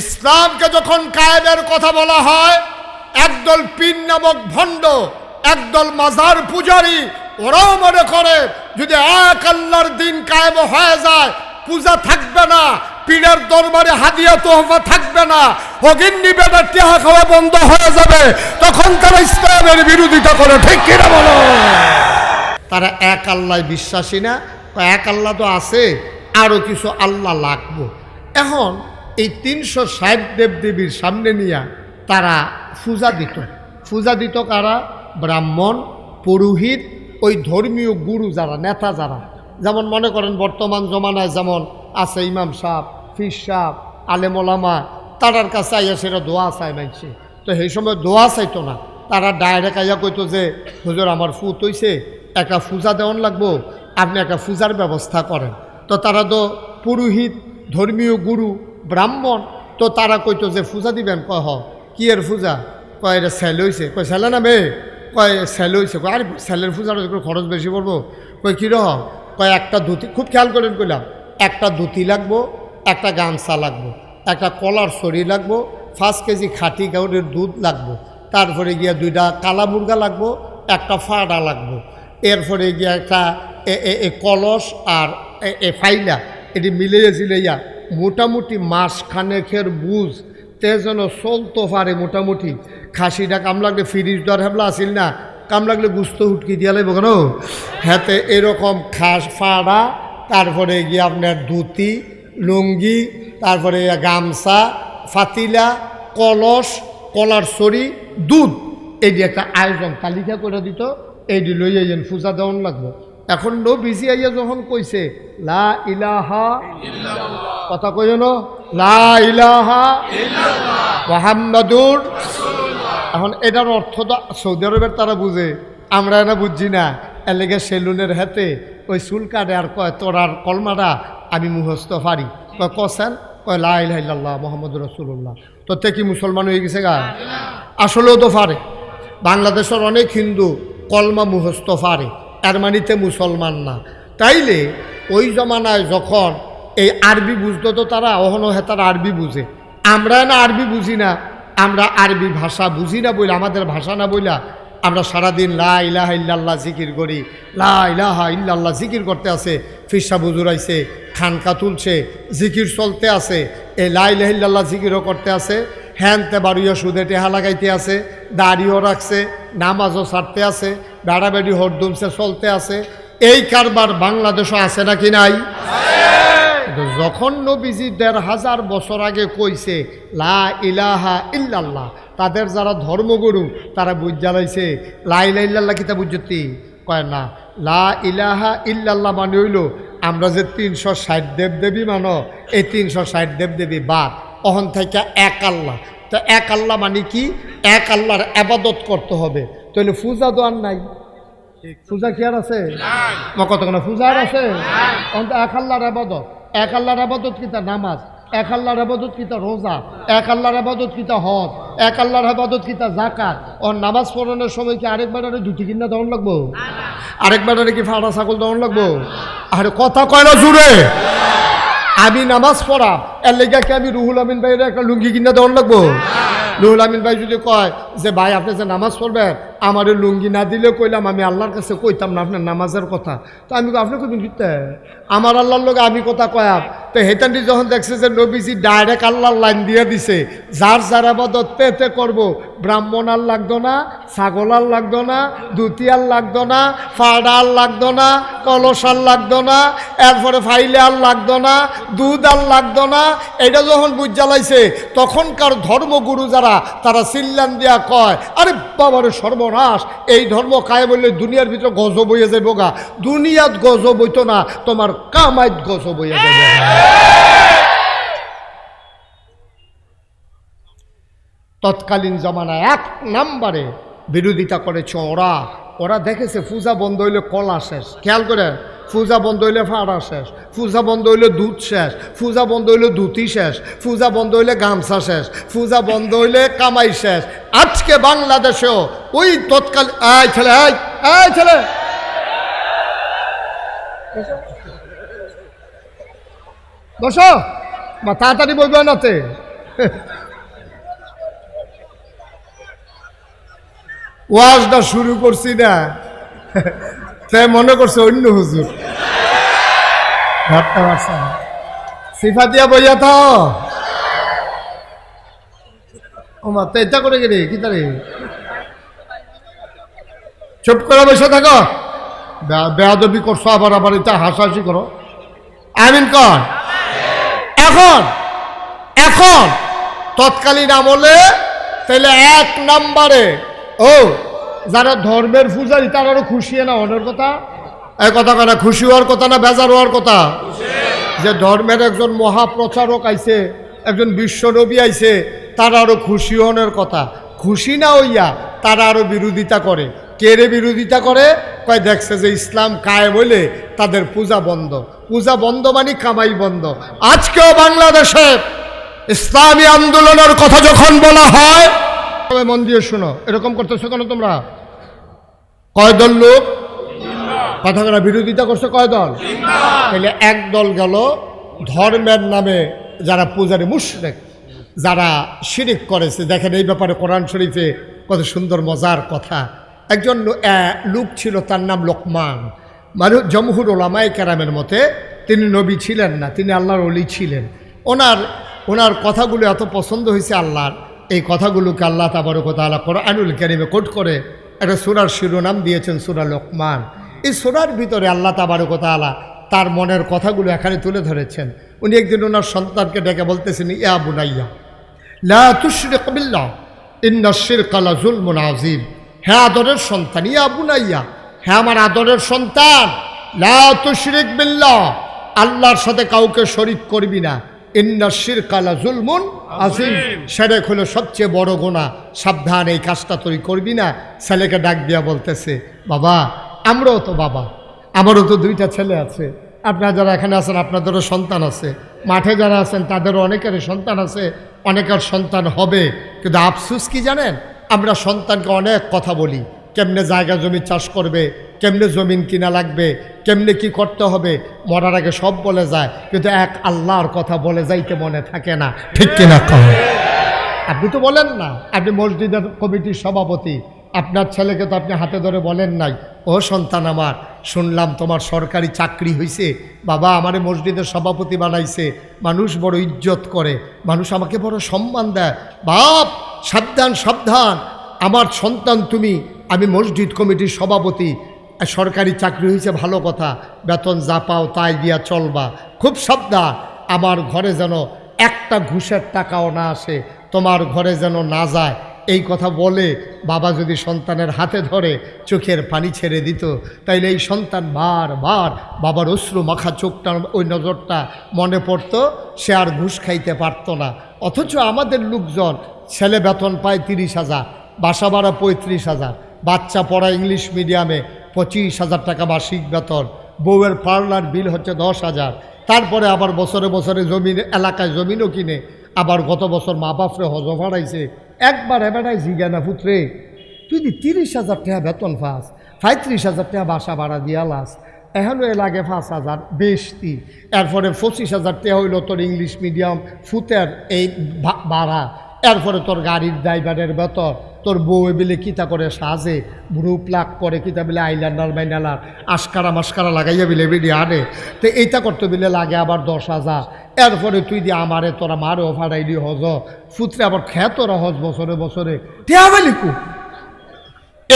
ইসলামকে যখন কায়েমের কথা বলা হয়, একদল পিন নামক ভণ্ড, একদল মাজার পূজারী, ওরাও মনে করে, যদি এক আল্লাহর দিন কায়েম হয়ে যায়, পূজা থাকবে না, পীরের দরবারে হাদিয়া, তোহফা থাকবে না অগিন নিবেদন টেহা খাওয়া বন্ধ হয়ে যাবে, তখন তারা ইসলামের বিরোধিতা করে, ঠিক কিনা বলো? তারা এক আল্লাহ বিশ্বাসী না এক আল্লাহ তো আছে আরও কিছু আল্লাহ লাগবো। এখন এই তিনশো ষাট দেবদেবীর সামনে নিয়ে তারা পূজা দিত। পূজা দিত কারা? ব্রাহ্মণ, পুরোহিত, ওই ধর্মীয় গুরু যারা, নেতা যারা। যেমন মনে করেন বর্তমান জমানায় যেমন আছে ইমাম সাহ ফির সাহ আলেমোলামা তারার কাছে আইয়া সেটা দোয়া চায় মানছে তো সেই সময় দোয়া চাইতো না। তারা ডাইরেক্ট আইয়া কইতো যে, হুজুর, আমার ফুত হইছে একটা পূজা দেওয়ান লাগবো, আপনি একটা পূজার ব্যবস্থা করেন। তো তারা তো পুরোহিত, ধর্মীয় গুরু ব্রাহ্মণ, তো তারা কইতো যে পূজা দিবেন? কয়, হ। কি এর পূজা কয়, এটা স্যাল হইছে। কয় স্যালে না মেয়ে কয় স্যাল হইছে। কয়, আর স্যালের পূজার একটু খরচ বেশি পড়ব? কয়, কী রহ কয়, একটা ধুতি খুব খেয়াল করেন কইলাম, একটা ধুতি লাগবো, একটা গামছা লাগবো, একটা কলার ছড়ি লাগবো, পাঁচ কেজি খাঁটি গাউরের দুধ লাগবো, তারপরে গিয়া দুইটা কালা মুরগা লাগবো, একটা ফাড়া লাগবো, এরপরে গিয়া একটা এ- কলস আর এ- ফাইলা, এটি মিলিয়ে জিলাইয়া মোটামুটি মাস খানেকের বুঝ, তে যেন চলতো পারে মোটামুটি। খাসিটা কাম লাগলে ফিরিজ দর হেবলা আসিল না, কাম লাগলে গুস্ত হুটকি দিয়া লাগবে কেন? হাতে এরকম খাস ফাড়া, তারপরে গিয়ে আপনার ধুতি, লুঙ্গি, তারপরে গামছা, ফাতিলা, কলস, কলার ছড়ি, দুধ। এই যে একটা আয়োজন, তালিকা করে দিত এই যে লই আইয়েন পূজা দেওয়ান লাগবো। এখন নো বিজি আইয়া যখন কইছে, লা ইলাহা কথা কই জানো লা ইলাহা মোহাম্মদুর এখন এটার অর্থ তো সৌদি আরবের তারা বুঝে। আমরা না বুঝছি না। এলেগে সেলুনের হাতে ওই চুল কাটে আর কয়, তোর আর কলমাটা আমি মুহস্ত পারি। কয়, কসেন? কয়, লা লাহ মোহাম্মদ রসুল্লাহ তো তে কি মুসলমান হয়ে গেছে গা? আসলেও তো পারে। বাংলাদেশের অনেক হিন্দু কলমা মুহস্ত পারে। এর মানিতে মুসলমান না। তাইলে ওই জমানায় যখন এই আরবি বুঝতো তো তারা, অহনো হে তারা আরবি বুঝে। আমরা না আরবি বুঝি না, আমরা আরবি ভাষা বুঝি না বইলা, আমাদের ভাষা না বইলা আমরা সারাদিন লা ইলাহা ইল্লাল্লাহ জিকির করি। লা ইলাহা ইল্লাল্লাহ জিকির করতে আছে ফিরসা বুজুর আইছে খানকা তুলছে, জিকির চলতে আছে এই লা ইলাহা ইল্লাল্লাহ জিকিরও করতে আছে হ্যানতে বাড়িও সুদে টেহা লাগাইতে আছে, দাড়িও রাখছে, নামাজও ছাড়তে আছে বেড়া বেড়ি হরদুমসে চলতে আছে। এই কারবার বাংলাদেশও আছে নাকি নাই? যখন নবীজি দেড় হাজার বছর আগে কইছে, লা ইলাহা ইল্লাল্লাহ, তাদের যারা ধর্মগুরু, তারা বুঝ জ্বালাইছে লা ইলা ইল্লাল্লাহ কিতা বুঝতি? কয় না, লা ইলাহা ইল্লাল্লাহ মানে হইল, আমরা যে তিনশো ষাট দেব দেবী মানো, এই তিনশো ষাট দেব দেবী বাদ। অহন থেকে এক আল্লাহ। তো এক আল্লাহ মানে কি? এক আল্লাহর আবাদত করতে হবে। তাহলে পূজা দোয়ার নাই। পূজা কি আর আছে? মা কত কোনো পূজা আর আছে? অন্ত এক আল্লাহর আবাদত। এক আল্লাহর আবাদত কি কিতা নামাজ? এক আল্লাহর আবাদত কিতা রোজা? এক আল্লাহর আবাদত কিতা হজ? এক আল্লাহর আবাদত কিতা জাকাত ও নামাজ পড়ানোর সময় কি আরেকবার আরে দুটি কিনা দেওয়ান লাগবো? আরেকবার আরে কি ফাড়া ছাগল দেওয়ান লাগবো? আরে কথা কয় না জুড়ে আমি নামাজ পড়া এর লেগে আমি রুহুল আমিন ভাইয়ের একটা লুঙ্গি কিনা দেওয়ার লাগবো? রুহুল আমিন ভাই যদি কয় যে ভাই আপনি যে নামাজ পড়বেন আমার লুঙ্গি না দিলে কইলাম আমি আল্লাহর কাছে কইতাম না আপনার নামাজের কথা। তো আমি কই, আপনি কিতে আমার আল্লাহর লোক আমি কথা কয়াম তো হেতানটি যখন দেখছে যে নবীজি ডাইরেক্ট আল্লাহর লাইন দিয়ে দিছে যার যার আবাদত পেতে করব ব্রাহ্মণ আর লাগতো না ছাগল আর লাগতো না দুতি আর লাগতো না ফাড়া আর লাগতো না কলস আর লাগতো না এরপরে ফাইলে আর লাগতো না দুধ আর লাগতো না। এটা যখন বুঝ জ্বালাইছে তখনকার ধর্মগুরু যারা তারা সিল্লান দিয়া কয়, আরে বাবারে সর্বনাশ, এই ধর্ম কায়ে বললে দুনিয়ার ভিতরে গজব হইয়া যাইব গা। দুনিয়াত গজব হইতো না, তোমার কামাইত গজব হইয়া যাবে তৎকালীন জমানায় এক নাম্বারে বিরোধিতা করেছে ওরা। ওরা দেখেছে পূজা বন্ধ হইলে কলা শেষ। খেয়াল করে পূজা বন্ধ হইলে ফাড়া শেষ পূজা বন্ধ হইলে দুধ শেষ পূজা বন্ধ হইলে ধুতি শেষ পূজা বন্ধ হইলে গামছা শেষ পূজা বন্ধ হইলে কামাই শেষ। আজকে বাংলাদেশেও ওই তৎকাল আয় ছেলে আয় আয় ছেলে। বসো। বা তাড়াতাড়ি বলবে নাতে ওয়াজটা শুরু করছি না। তাই মনে করছে অন্য হুজুর। ভাবতে সিফা দিয়া বইয়া তো ওমা, তো এটা করে গেলে? কি তারে? চুপ করে বসে থাকো। বেয়াদবি করছ আবার আবার এটা হাসাহাসি করো। আমিন কর। এখন এখন, তৎকালীন আমলে তাহলে এক নম্বরে, ও যারা ধর্মের পূজারী, তারা আরও খুশি না অনের কথা? এই কথা কেনা খুশি হওয়ার কথা না বেজার হওয়ার কথা? যে ধর্মের একজন মহাপ্রচারক আইছে, একজন বিশ্বনবী আইছে, তারা আরও খুশি হনের কথা। খুশি না হইয়া তারা আরও বিরোধিতা করে। কেড়ে বিরোধিতা করে? কয়, দেখছে যে ইসলাম কায়ে বলে তাদের পূজা বন্ধ। পূজা বন্ধ মানে কামাই বন্ধ। আজকেও বাংলাদেশে ইসলামী আন্দোলনের কথা যখন বলা হয় তবে মন দিয়ে শোনো। এরকম করতেছো কেন তোমরা? কয় দল লোক? কথা বিরোধিতা করছে কয় দল? তাহলে এক দল গেল ধর্মের নামে যারা পূজারী মুশরেক, যারা শিরিক করেছে। দেখেন এই ব্যাপারে কোরআন শরীফে কত সুন্দর মজার কথা। একজন লোক ছিল, তার নাম লোকমান। মানে জমহুর ওলামাই কেরামের মতে তিনি নবী ছিলেন না, তিনি আল্লাহর অলি ছিলেন। ওনার ওনার কথাগুলো এত পছন্দ হয়েছে আল্লাহর। এই কথাগুলোকে আল্লাহ তাবারকতালা কোরআনুল কারিমে কোট করে একটা সুরার শিরোনাম দিয়েছেন, সুরা লোকমান। এই সুরার ভিতরে আল্লাহ তাবারকতালা তার মনের কথাগুলো এখানে তুলে ধরেছেন। উনি একদিন ওনার সন্তানকে ডেকে বলতেছেন, ইয়া বুনাইয়া, লা তুশরিক বিল্লাহ, ইন্না শিরকা লা যুলমুন আযীম। হে আদরের সন্তান, ইয়া বুনাইয়া, হে আমার আদরের সন্তান, লা তুশরিক বিল্লাহ, আল্লাহর সাথে কাউকে শরিক করবি না। ইন্না শিরকা লা যুলমুন আযীম। সেরেক হলো সবচেয়ে বড় গোনা সাবধান এই কাজটা তুই করবি না। ছেলেকে ডাক দিয়া বলতেছে বাবা আমরাও তো বাবা। আমারও তো দুইটা ছেলে আছে। আপনারা যারা এখানে আছেন আপনাদেরও সন্তান আছে। মাঠে যারা আছেন তাদেরও অনেকেরই সন্তান আছে। অনেকের সন্তান হবে। কিন্তু আফসুস কি জানেন? আমরা সন্তানকে অনেক কথা বলি। কেমনে জায়গা জমি চাষ করবে কেমনে জমিন কিনা লাগবে, কেমনে কি করতে হবে, মরার আগে সব বলে যায়, কিন্তু এক আল্লাহর কথা বলে যাইতে মনে থাকে না। ঠিক কিনা কহ আপনি তো বলেন না, আপনি মসজিদের কমিটির সভাপতি, আপনার ছেলেকে তো আপনি হাতে ধরে বলেন নাই। ও সন্তান আমার, শুনলাম তোমার সরকারি চাকরি হয়েছে বাবা আমারে মসজিদের সভাপতি বানাইছে, মানুষ বড় ইজ্জত করে, মানুষ আমাকে বড় সম্মান দেয়। বাপ, সাবধান সাবধান, আমার সন্তান তুমি, আমি মসজিদ কমিটির সভাপতি সরকারি চাকরি হয়েছে ভালো কথা। বেতন যা পাও তাই দিয়া চলবা। খুব সাবধান, আমার ঘরে যেন একটা ঘুষের টাকাও না আসে, তোমার ঘরে যেন না যায়। এই কথা বলে বাবা যদি সন্তানের হাতে ধরে চোখের পানি ছেড়ে দিত, তাইলে এই সন্তান বার বার বাবার অশ্রু মাখা চোখটা ওই নজরটা মনে পড়তো, সে আর ঘুষ খাইতে পারতো না। অথচ আমাদের লোকজন ছেলে বেতন পায় তিরিশ হাজার, বাসা ভাড়া পঁয়ত্রিশ হাজার, বাচ্চা পড়া ইংলিশ মিডিয়ামে পঁচিশ হাজার টাকা বার্ষিক বেতন। বউয়ের পার্লার বিল হচ্ছে দশ হাজার। তারপরে আবার বছরে বছরে জমিন, এলাকায় জমিনও কিনে। আবার গত বছর মা বাপরে হজ ভাড়াইছে একবার এবারাই জিজ্ঞানা পুত্রে তুই দি তিরিশ হাজার টাকা বেতন পাস, পঁয়ত্রিশ হাজার টাকা বাসা ভাড়া দিয়া লাস এখনও এ লাগে পাঁচ হাজার বেশতি। এরপরে পঁচিশ হাজার টাকা হইল তোর ইংলিশ মিডিয়াম ফুতের এই ভাড়া। এরপরে তোর গাড়ির ড্রাইভারের বেতন। তোর বউ বিলে কিতা করে? সাজে ব্রু প্লাক করে কিতা বিলে আইলান্ডার বাইনালার আস্কারা মাস্কারা লাগাইয়া বিলে, বিডি, আনে। তো এইটা করতে বিলে লাগে আবার দশ হাজার। এরপরে তুই দিয়ে আমারে, তোরা মারে অফারাইলি হজ। ফুতরে আবার খেয়ে তোরা হজ বছরে বছরে। বেলিকু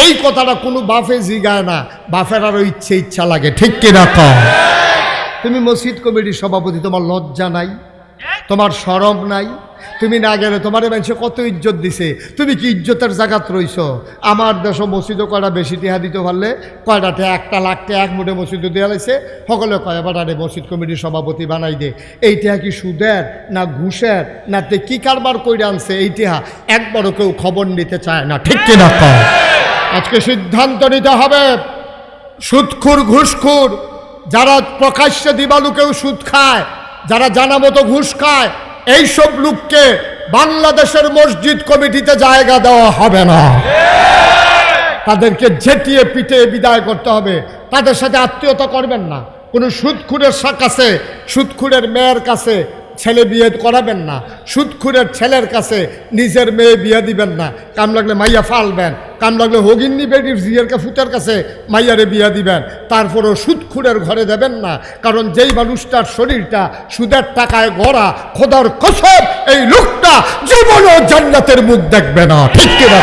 এই কথাটা কোনো বাফে জিগায় না। বাফের আরও ইচ্ছে, ইচ্ছা লাগে। ঠিক কিনা তুমি মসজিদ কমিটির সভাপতি, তোমার লজ্জা নাই? তোমার সরব নাই। তুমি না গেলে তোমার মানুষে কত ইজ্জত দিছে। তুমি কি ইজ্জতের জায়গাত রইছ? আমার দেশ মসজিদও কয়টা বেশি টিহা দিতে পারলে? কয়টা টিহা? একটা লাখ টাকা এক মুঠে মসজিদও দেওয়া লাগছে। সকলে কয় আরে মসজিদ কমিটির সভাপতি বানাই দে। এই টিহা কি সুদের না ঘুষের? না তে কি কারবার কইরে আনছে এই টিহা? একবারও কেউ খবর নিতে চায় না। ঠিক কিনা আজকে সিদ্ধান্ত নিতে হবে। সুদখুর, ঘুষখুর, যারা প্রকাশ্যে দিবালুকেও সুদ খায় যারা জানা মতো ঘুষ খায়, এইসব লোককে বাংলাদেশের মসজিদ কমিটিতে জায়গা দেওয়া হবে না। তাদেরকে ঝেটিয়ে পিটে বিদায় করতে হবে। তাদের সাথে আত্মীয়তা করবেন না। কোনো সুদখুরের কাছে সুদখুরের মেয়ের কাছে ছেলে বিয়ে করাবেন না। সুদখুরের ছেলের কাছে নিজের মেয়ে বিয়ে দিবেন না। কাম লাগলে মাইয়া ফালবেন। কাম লাগলে হগিন্নি বেডির জিয়ের ফুতের কাছে মাইয়ারে বিয়া দিবেন। তারপরও সুদখুরের ঘরে দেবেন না। কারণ যেই মানুষটার শরীরটা সুদের টাকায় গড়া, খোদার কসব এই লোকটা জীবনও জান্নাতের মুখ দেখবে না। ঠিক কিনা?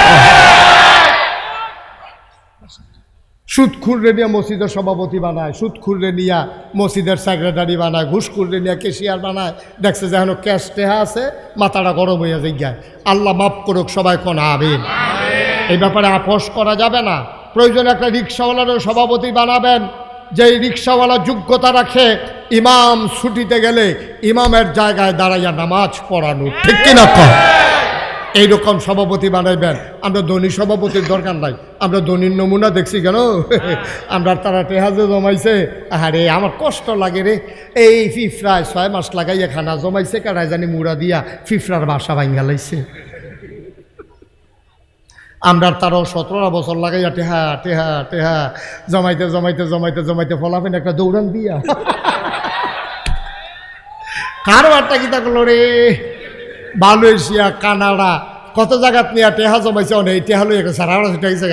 কন? সুদ খুররে নিয়ে মসজিদের সভাপতি বানায় সুদ খুররে নিয়ে মসজিদের সেক্রেটারি বানায় ঘুষ খুররে নিয়ে কেশিয়ার বানায়। দেখছে যে এখনও ক্যাশ টেহা আছে, মাথাটা গরম হয়ে যায় আল্লাহ মাফ করুক, সবাই কোন আবেন এই ব্যাপারে আপোষ করা যাবে না। প্রয়োজনে একটা রিক্সাওয়ালারও সভাপতি বানাবেন। যেই রিক্সাওয়ালা যোগ্যতা রাখে, ইমাম ছুটিতে গেলে ইমামের জায়গায় দাঁড়াইয়া নামাজ পড়ানো, ঠিক কিনা এইরকম সভাপতি বানাইবেন। আমরা ধনী সভাপতির দরকার নাই। আমরা ধনীর নমুনা দেখছি কেন? আমরা তারা টেহাজে জমাইছে। আরে আমার কষ্ট লাগে রে। এই ফিফরায় ছয় মাস লাগাইয়া খানা জমাইছে কারাই জানি মুড়া দিয়া ফিফরার বাসা ভাঙ্গা লাইছে। আমরা তারও সতেরো বছর লাগাইয়া টেহা টেহা টেহা জমাইতে জমাইতে জমাইতে জমাইতে ফলাফেন একটা দৌড়ান দিয়া। কারবারটা কি তা করল রে? মালয়েশিয়া, কানাডা, কত জায়গাত নিয়ে টেহা জমাইছ অনেক টেহা লইয়া গেছে, সারা সেটা গেছে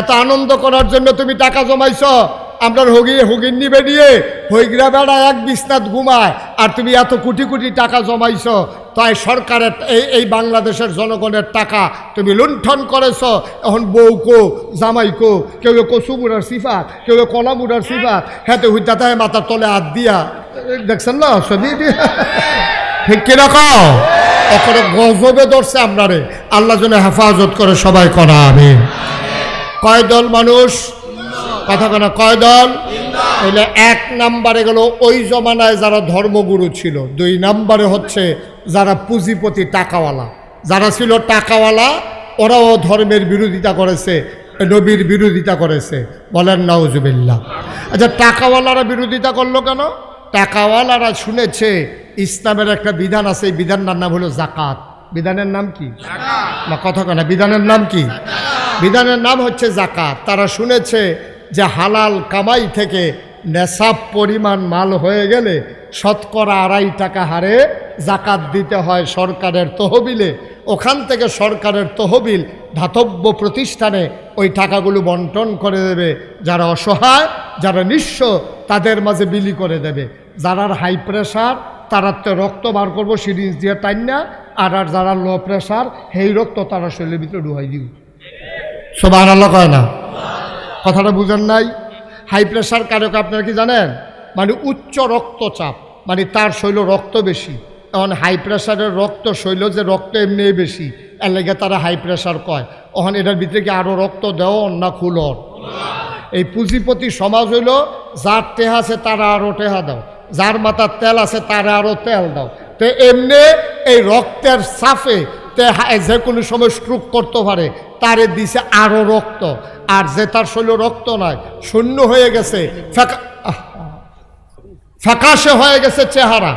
এত আনন্দ করার জন্য তুমি টাকা জমাইছ, আমরা হগি হগির নিবে নিয়ে হইগরা বেড়া এক বিছনাত ঘুমায়, আর তুমি এত কোটি কোটি টাকা জমাইছ, তাই সরকারের এই এই বাংলাদেশের জনগণের টাকা তুমি লুণ্ঠন করেছ। এখন বউ কো, জামাই কো, কেউ কচু মুড়ার সিফাত, কেউ কলা মুড়ার সিফাত হেতে হুইতা তাই মাথার তলে হাত দিয়া, দেখছেন না? ছবি ঠিক কীরকম এখানে গজবে ধরছে আপনারে। আল্লাহ যেন হেফাজত করে সবাই করা আমি কয় দল মানুষ? কথা কেনা কয় দল? এলে এক নাম্বারে গেল ওই জমানায় যারা ধর্মগুরু ছিল। দুই নাম্বারে হচ্ছে যারা পুঁজিপতি টাকাওয়ালা। যারা ছিল টাকাওয়ালা, ওরাও ধর্মের বিরোধিতা করেছে, নবীর বিরোধিতা করেছে। বলেন, নাউজুবিল্লাহ। আচ্ছা টাকাওয়ালারা বিরোধিতা করল কেন? টাকাওয়ালারা শুনেছে ইসলামের একটা বিধান আছে এই বিধানটার নাম হলো জাকাত বিধানের নাম কি? না কথা কেনা বিধানের নাম কি? বিধানের নাম হচ্ছে জাকাত তারা শুনেছে যে হালাল কামাই থেকে নেশাব পরিমাণ মাল হয়ে গেলে শতকরা আড়াই টাকা হারে জাকাত দিতে হয় সরকারের তহবিলে। ওখান থেকে সরকারের তহবিল ধাতব্য প্রতিষ্ঠানে ওই টাকাগুলো বন্টন করে দেবে। যারা অসহায় যারা নিঃস্ব তাদের মাঝে বিলি করে দেবে। যারা হাই প্রেশার তারা তো রক্ত বার করব সিরিঞ্জ দিয়ে টাইন না? আর আর যারা লো প্রেশার সেই রক্ত তারা শরীরের ভিতরে ডুহাই দিব। সবার আল্লাহ কয় না? কথাটা বুঝেন নাই? হাই প্রেশার কারক আপনারা কি জানেন? মানে উচ্চ রক্তচাপ মানে তার শৈল রক্ত বেশি। এখন হাই প্রেশারের রক্ত শৈল যে রক্ত এমনি বেশি, এর লেগে তারা হাই প্রেশার কয়। ওখানে এটার ভিতরে কি আরও রক্ত দেও না খুলর এই পুঁজিপতি সমাজ হইল, যার টেহা আছে তারা আরও টেহা দাও। যার মাথার তেল আছে, তারা আরও তেল দাও। তো এমনি এই রক্তের সাফে তে যে কোনো সময় স্ট্রোক করতে পারে, তারে দিছে আরও রক্ত। আর যে তার শরীরে রক্ত নাই, শূন্য হয়ে গেছে ফ্যাকাশে হয়ে গেছে চেহারা।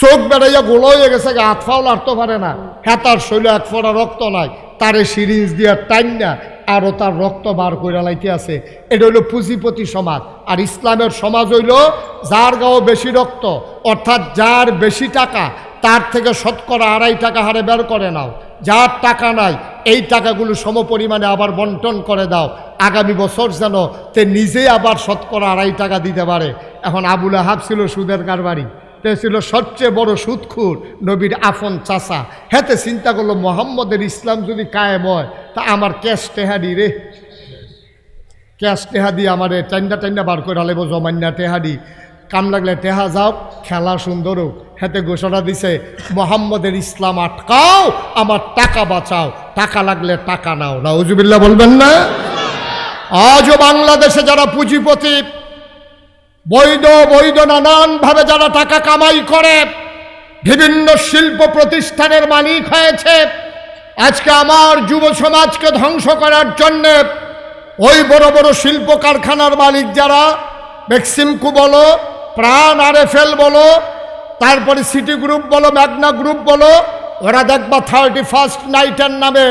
চোখ বেড়াইয়া গোলো হয়ে গেছে হাত ফাও লাড়তে পারে না। হ্যাঁ তার শরীরে এক ফোঁটা রক্ত নাই, তারে সিরিজ দিয়া টাইন না আরও তার রক্ত বার করে লাইতে আছে। এটা হইল পুঁজিপতি সমাজ। আর ইসলামের সমাজ হইল যার গাও বেশি রক্ত, অর্থাৎ যার বেশি টাকা, তার থেকে শতকরা আড়াই টাকা হারে বের করে নাও। যার টাকা নাই, এই টাকাগুলো সম পরিমাণে আবার বন্টন করে দাও। আগামী বছর যেন তে নিজেই আবার শতকরা আড়াই টাকা দিতে পারে। এখন আবুল আহাব ছিল সুদের কারবারি। তে ছিল সবচেয়ে বড় সুদখুর নবীর আফন চাষা হেতে চিন্তা করল, মোহাম্মদের ইসলাম যদি কায়েম হয়, তা আমার ক্যাশ টেহাডি রে। ক্যাশ টেহাদি আমারে টাইন্ডা টাইন্ডা বার করে আলেব জমান্যা টেহাডি কাম লাগলে টেহা যাও, খেলা সুন্দর হোক। হেতে ঘোষণা দিছে, মোহাম্মদের ইসলাম আটকাও, আমার টাকা বাঁচাও, টাকা লাগলে টাকা নাও। না উজুবিল্লা বলবেন না? আজও বাংলাদেশে যারা পুঁজিপতি, বৈধ বৈধ নানানভাবে যারা টাকা কামাই করে, বিভিন্ন শিল্প প্রতিষ্ঠানের মালিক হয়েছে। আজকে আমার যুব সমাজকে ধ্বংস করার জন্যে ওই বড় বড় শিল্প কারখানার মালিক যারা মেক্সিমকু বলো প্রাণ আর এফএল বলো, তারপরে সিটি গ্রুপ বলো, ম্যাগনা গ্রুপ বলো, ওরা দেখবা থার্টি ফার্স্ট নাইটের নামে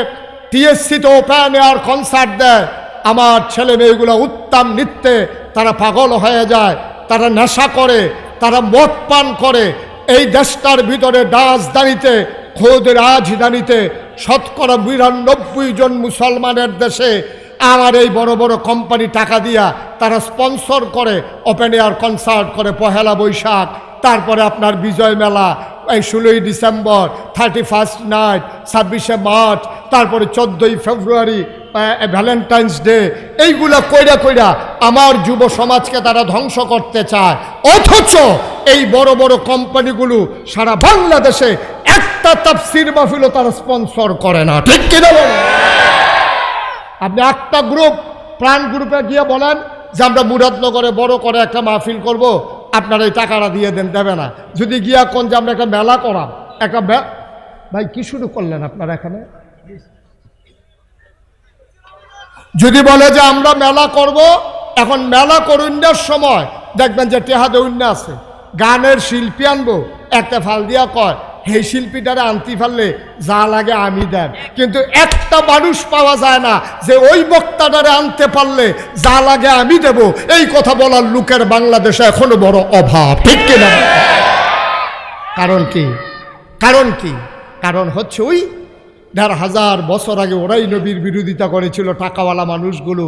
টিএসসিতে ওপেন এয়ার কনসার্ট দেয়। আমার ছেলে মেয়েগুলো উত্তম নৃত্যে তারা পাগল হয়ে যায়, তারা নেশা করে, তারা মদ পান করে। এই দেশটার ভিতরে রাজধানীতে, খোদ রাজধানীতে শতকরা বিরানব্বই জন মুসলমানের দেশে আমার এই বড় বড় কোম্পানি টাকা দিয়া তারা স্পন্সর করে ওপেন এয়ার কনসার্ট করে পহেলা বৈশাখ, তারপরে আপনার বিজয় মেলা এই ষোলোই ডিসেম্বর থার্টি ফার্স্ট নাইট ছাব্বিশে মার্চ, তারপরে চোদ্দোই ফেব্রুয়ারি ভ্যালেন্টাইন্স ডে এইগুলা কইরা কইরা আমার যুব সমাজকে তারা ধ্বংস করতে চায়। অথচ এই বড় বড় কোম্পানিগুলো সারা বাংলাদেশে একটা তাফসির মাহফিলও তারা স্পন্সর করে না। ঠিক কিনা বলেন আপনি একটা গ্রুপ প্রাণ গ্রুপে গিয়ে বলেন যে আমরা মুরাদনগরে বড় করে একটা মাহফিল করব, আপনারা এই টাকাটা দিয়ে দেন, দেবে না। যদি গিয়া কোন যে আমরা একটা মেলা করাম, একটা ভাই, কি শুরু করলেন আপনারা এখানে? যদি বলে যে আমরা মেলা করব, এখন মেলা করুন্যার সময় দেখবেন যে টেহাদে উন্না আছে। গানের শিল্পী আনব, একটা ফাল দিয়া কয় সেই শিল্পীটারে আনতে পারলে যা লাগে আমি দেন কিন্তু একটা মানুষ পাওয়া যায় না যে ওই বক্তাটারে আনতে পারলে যা লাগে আমি দেব। এই কথা বলার লোকের বাংলাদেশে এখনও বড় অভাব, ঠিক কিনা কারণ কি? কারণ কি? কারণ হচ্ছে ওই দেড় হাজার বছর আগে ওরাই নবীর বিরোধিতা করেছিল টাকাওয়ালা মানুষগুলো।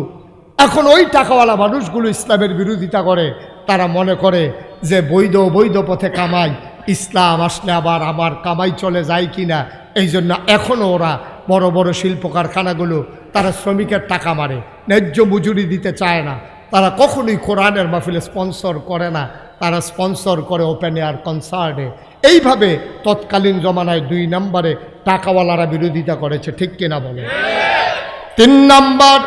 এখন ওই টাকাওয়ালা মানুষগুলো ইসলামের বিরোধিতা করে। তারা মনে করে যে বৈধ বৈধ পথে কামাই। ইসলাম আসলে আবার আমার কামাই চলে যায় কি না এই জন্য এখনও ওরা বড় বড় শিল্প কারখানাগুলো তারা শ্রমিকের টাকা মারে, ন্যায্য মজুরি দিতে চায় না। তারা কখনোই কোরআনের মাহফিলে স্পন্সর করে না, তারা স্পন্সর করে ওপেন এয়ার কনসার্টে। এইভাবে তৎকালীন জমানায় দুই নম্বরে টাকাওয়ালারা বিরোধিতা করেছে, ঠিক কিনা বলে? তিন নম্বর,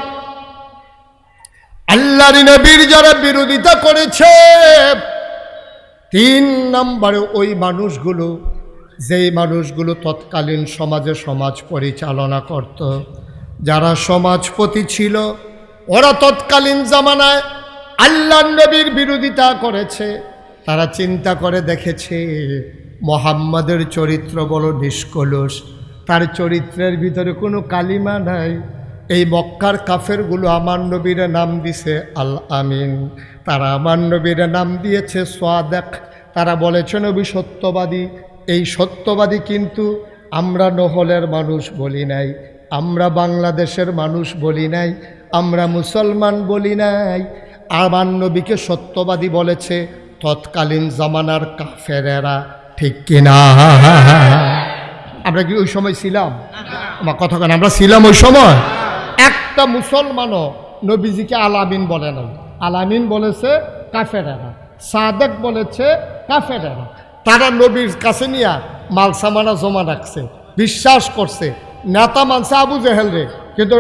আল্লাহর নবীর যারা বিরোধিতা করেছে তিন নম্বরে ওই মানুষগুলো, যেই মানুষগুলো তৎকালীন সমাজে সমাজ পরিচালনা করত, যারা সমাজপতি ছিল, ওরা তৎকালীন জামানায় আল্লাহ নবীর বিরোধিতা করেছে। তারা চিন্তা করে দেখেছে, মোহাম্মদের চরিত্র বড় নিষ্কলুষ, তার চরিত্রের ভিতরে কোনো কালিমা নাই। এই মক্কার কাফেরগুলো আমার নবীর নাম দিছে আল আমিন তারা আমার নবীর নাম দিয়েছে সোয়াদেক। তারা বলেছে, নবী সত্যবাদী। এই সত্যবাদী কিন্তু আমরা নহলের মানুষ বলি নাই, আমরা বাংলাদেশের মানুষ বলি নাই, আমরা মুসলমান বলি নাই। আমার নবীকে সত্যবাদী বলেছে, তৎকালীন জামানার কাফেরেরা। ঠিক কিনা আমরা কি ওই সময় ছিলাম? আমার কথা কেন, আমরা ছিলাম ওই সময়? একটা মুসলমানও নবীজিকে আলামিন বলে নাই। আলামিন বলেছে কাফেরেরা সাদেক বলেছে কাফেরেরা। তারা নবীর কাছে নিয়ে মাল সামানা জমা রাখছে বিশ্বাস করছে। নেতা মানছে আবু জেহেল রে কিন্তু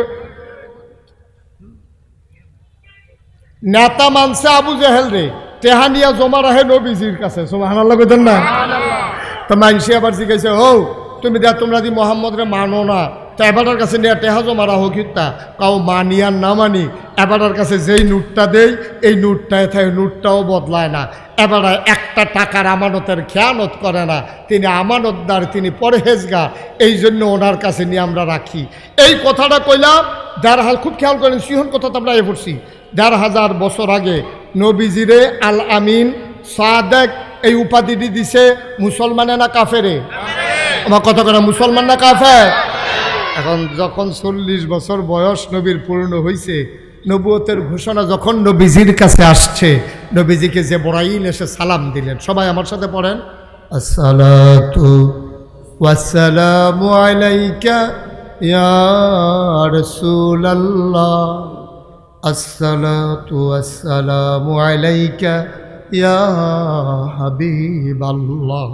নেতা মানছে আবু জেহেল রে তেহানিয়া জমা রাখে নবীজির কাছে। সোমাহানাল্লাহ কইতেন না? তো মানসি আবার জিজ্ঞাসা হো তুমি দেখ তোমরা দি মোহাম্মদ রে মানো না তো এবারের কাছে নিয়ে টেহা মারা রাখো কিতা কাউ মানি আর না মানি এবারের কাছে যেই নোটটা দেই, এই নোটটায় থাকে নোটটাও বদলায় না। এবারে একটা টাকার আমানতের খেয়ানত করে না। তিনি আমানতদার, তিনি পরহেজগার, এই জন্য ওনার কাছে নিয়ে আমরা রাখি। এই কথাটা কইলাম, দেড় হাল খুব খেয়াল করেন, সিহন কথা তো আমরা এ পড়ছি। দেড় হাজার বছর আগে নবীজিরে আল আমিন সাদেক এই উপাধিটি দিছে মুসলমানে না কাফেরে। আমার কথা করে মুসলমান না কাফের? এখন যখন চল্লিশ বছর বয়স নবীর পূর্ণ হয়েছে নবুয়তের ঘোষণা যখন নবীজির কাছে আসছে, নবীজিকে যে বড়াইল এসে সালাম দিলেন। সবাই আমার সাথে পড়েন। আসসালাতু ওয়াসসালামু আলাইকা ইয়া রাসূলুল্লাহ। আসসালাতু ইয়া হাবিবাল্লাহ।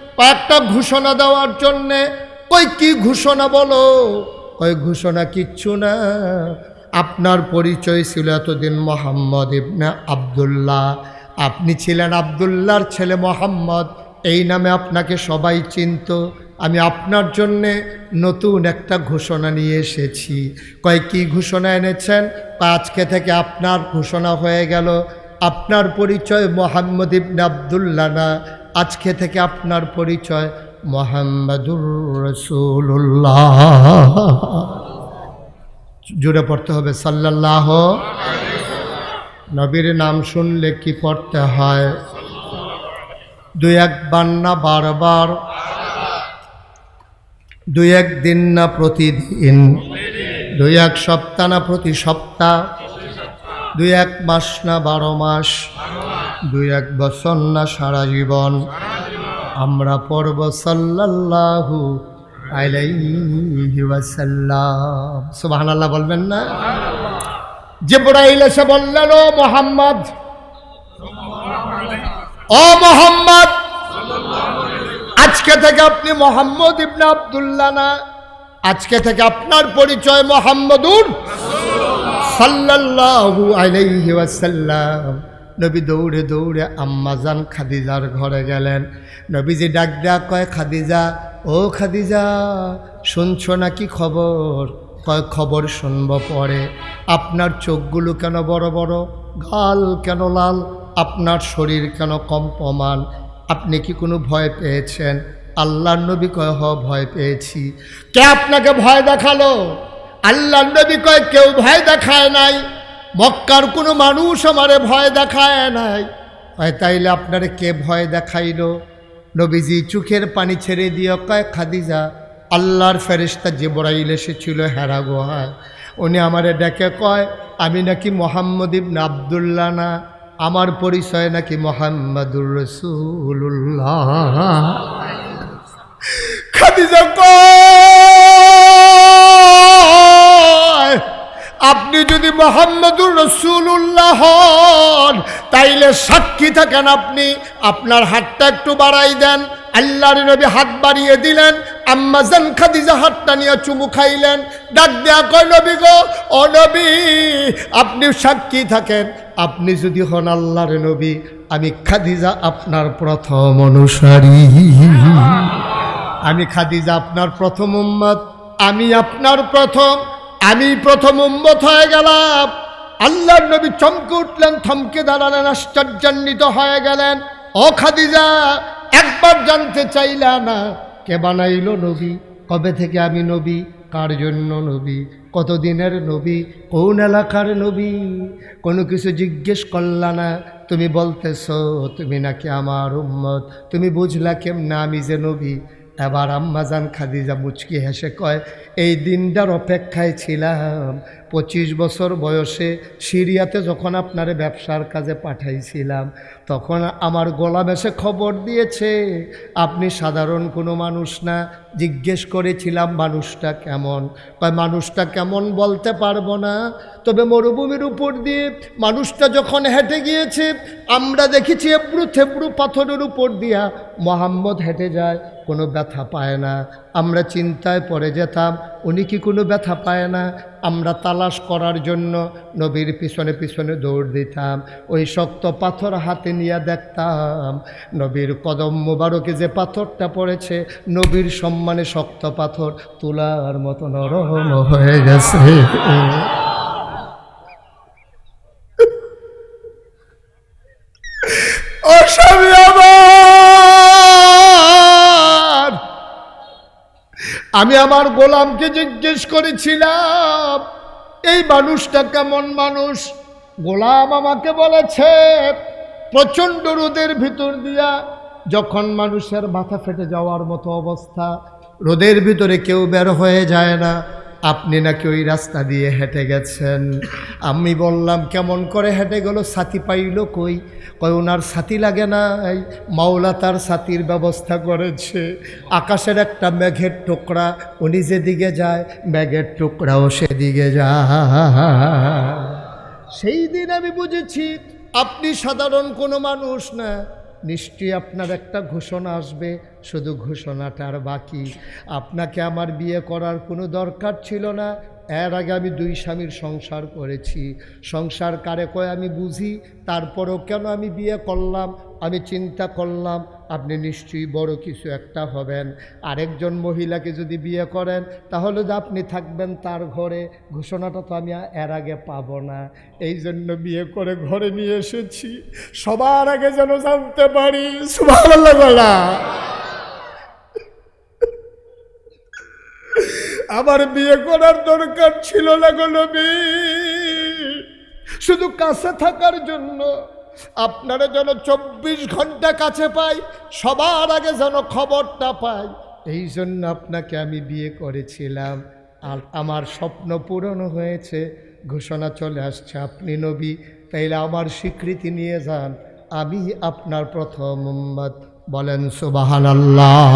কয়েকটা ঘোষণা দেওয়ার জন্যে, কই কি ঘোষণা বলো? কয় ঘোষণা কিচ্ছু না। আপনার পরিচয় ছিল এতদিন মোহাম্মদ ইবনে আবদুল্লাহ। আপনি ছিলেন আবদুল্লাহর ছেলে মোহাম্মদ। এই নামে আপনাকে সবাই চিনত। আমি আপনার জন্যে নতুন একটা ঘোষণা নিয়ে এসেছি। কয় কি ঘোষণা এনেছেন? আজকে থেকে আপনার ঘোষণা হয়ে গেল। আপনার পরিচয় মোহাম্মদ ইবনে আবদুল্লা না। আজকে থেকে আপনার পরিচয় মোহাম্মদুর রসুল্লাহ জুড়ে পড়তে হবে সাল্লাল্লাহ নবীর নাম শুনলে কি পড়তে হয়? দুই একবার না বারবার? দুই এক দিন না প্রতিদিন? দুই এক সপ্তাহ না প্রতি সপ্তাহ? দুই এক মাস না বারো মাস? দুই এক বছর না সারা জীবন। আমরা পড়ব সাল্লাল্লাহু আলাইহি ওয়াসাল্লাম। সুবহানাল্লাহ বলবেন না? জিব্রাইল এসে বললেন, ও মোহাম্মদ ও মোহাম্মদ, আজকে থেকে আপনি মোহাম্মদ ইবনে আব্দুল্লাহ না, আজকে থেকে আপনার পরিচয় মোহাম্মদুর সাল্লাল্লাহু আলাইহি ওয়াসাল্লাম। নবী দৌড়ে দৌড়ে আম্মাজান খাদিজার ঘরে গেলেন। নবীজি ডাক ডাক কয়, খাদিজা, ও খাদিজা, শুনছো নাকি খবর? কয়, খবর শুনব পরে। আপনার চোখগুলো কেন বড় বড়? গাল কেন লাল? আপনার শরীর কেন কম্পমান আপনি কি কোনো ভয় পেয়েছেন? আল্লাহর নবী কয়, হ, ভয় পেয়েছি। কে আপনাকে ভয় দেখাল? আল্লাহর নবী কয়, কেউ ভয় দেখায় নাই। মক্কার কোনো মানুষ আমারে ভয় দেখায় নাই। হয় তাইলে আপনারে কে ভয় দেখাইলো? নবীজি চোখের পানি ছেড়ে দিয়ে কয় খাদিজা, আল্লাহর ফেরিস্তা যে বড়াইল এসেছিল হেরা গোহায়। উনি আমারে ডেকে কয়, আমি নাকি মোহাম্মদ ইবনে আবদুল্লাহ না, আমার পরিচয় নাকি মোহাম্মদুর রসুল্লাহ খাদিজা কয় আপনি যদি মোহাম্মদুর রসুল্লাহ হন, তাইলে সাক্ষী থাকেন আপনি। আপনার হাতটা একটু বাড়াই দেন। আল্লাহর নবী হাত বাড়িয়ে দিলেন। আম্মাজান খাদিজা হাতটা নিয়ে চুমু খাইলেন। ডাক দেয়া কয়, নবী গো, ও নবী, আপনি সাক্ষী থাকেন। আপনি যদি হন আল্লাহর নবী, আমি খাদিজা আপনার প্রথম অনুসারী। আমি খাদিজা আপনার প্রথম উম্মত। আমি আপনার প্রথম আমি প্রথম উম্মত হয়ে গেলাম। আল্লাহর নবী চমকে উঠলেন, থমকে দাঁড়ালেন, আশ্চর্যান্বিত হয়ে গেলেন। ও খাদিজা, একবার জানতে চাইলা না, কে বানাইল নবী? কবে থেকে আমি নবী? কার জন্য নবী? কতদিনের নবী? কোন এলাকার নবী? কোনো কিছু জিজ্ঞেস করলা না, তুমি বলতেছো, তুমি নাকি আমার উম্মত? তুমি বুঝলা কেমনা আমি যে নবী? এবার আম্মাজান খাদিজা মুচকি হেসে কয় এই দিনটার অপেক্ষায় ছিলাম পঁচিশ বছর বয়সে সিরিয়াতে যখন আপনারে ব্যবসার কাজে পাঠাইছিলাম, তখন আমার গলা এসে খবর দিয়েছে, আপনি সাধারণ কোনো মানুষ না। জিজ্ঞেস করেছিলাম, মানুষটা কেমন? বা মানুষটা কেমন বলতে পারব না। তবে মরুভূমির উপর দিয়ে মানুষটা যখন হেঁটে গিয়েছে, আমরা দেখেছি এবড়ু থেবড়ু পাথরের উপর দিয়া মোহাম্মদ হেঁটে যায়, কোনো ব্যথা পায় না। আমরা চিন্তায় পড়ে যেতাম, উনি কি কোনো ব্যথা পায় না? আমরা তালাশ করার জন্য নবীর পিছনে পিছনে দৌড় দিতাম। ওই শক্ত পাথর হাতে নিয়ে দেখতাম, নবীর কদম মোবারকে যে পাথরটা পড়েছে, নবীর সম্মানে শক্ত পাথর তোলার মতো নরম হয়ে গেছে। ও আমি আমার গোলামকে জিজ্ঞেস করেছিলাম, এই মানুষটা কেমন মানুষ? গোলাম আমাকে বলেছে, প্রচণ্ড রোদের ভিতর দিয়া যখন মানুষের মাথা ফেটে যাওয়ার মতো অবস্থা, রোদের ভিতরে কেউ বের হয়ে যায় না। আপনি নাকি ওই রাস্তা দিয়ে হেঁটে গেছেন? আমি বললাম, কেমন করে হেঁটে গেল? সাথী পাইল কই? কই ওনার সাথী লাগে না মাওলা তার সাথীর ব্যবস্থা করেছে। আকাশের একটা মেঘের টুকরা, উনি যেদিকে যায়, মেঘের টুকরাও সেদিকে যায়। সেই দিন আমি বুঝেছি, আপনি সাধারণ কোনো মানুষ না। নিশ্চয়ই আপনার একটা ঘোষণা আসবে, শুধু ঘোষণাটা আর বাকি। আপনাকে আমার বিয়ে করার কোনো দরকার ছিল না। এর আগে আমি দুই স্বামীর সংসার করেছি। সংসার কারে কয় আমি বুঝি, তারপরও কেন আমি বিয়ে করলাম, আমি চিন্তা করলাম আপনি নিশ্চয়ই বড় কিছু একটা হবেন। আরেকজন মহিলাকে যদি বিয়ে করেন, তাহলে যে আপনি থাকবেন তার ঘরে, ঘোষণাটা তো আমি এর আগে পাব না। এই জন্য বিয়ে করে ঘরে নিয়ে এসেছি। সবার আগে যেন জানতে পারি। আমার বিয়ে করার দরকার ছিল না নবী। শুধু কাছে থাকার জন্য আপনারা যেন চব্বিশ ঘণ্টা কাছে পাই, সবার আগে যেন খবরটা পাই। এই জন্য আপনাকে আমি বিয়ে করেছিলাম। আর আমার স্বপ্ন পূরণ হয়েছে। ঘোষণা চলে আসছে, আপনি নবী, তাইলে আমার স্বীকৃতি নিয়ে যান। আমি আপনার প্রথম মোহাম্মদ বলেন সুবাহান আল্লাহ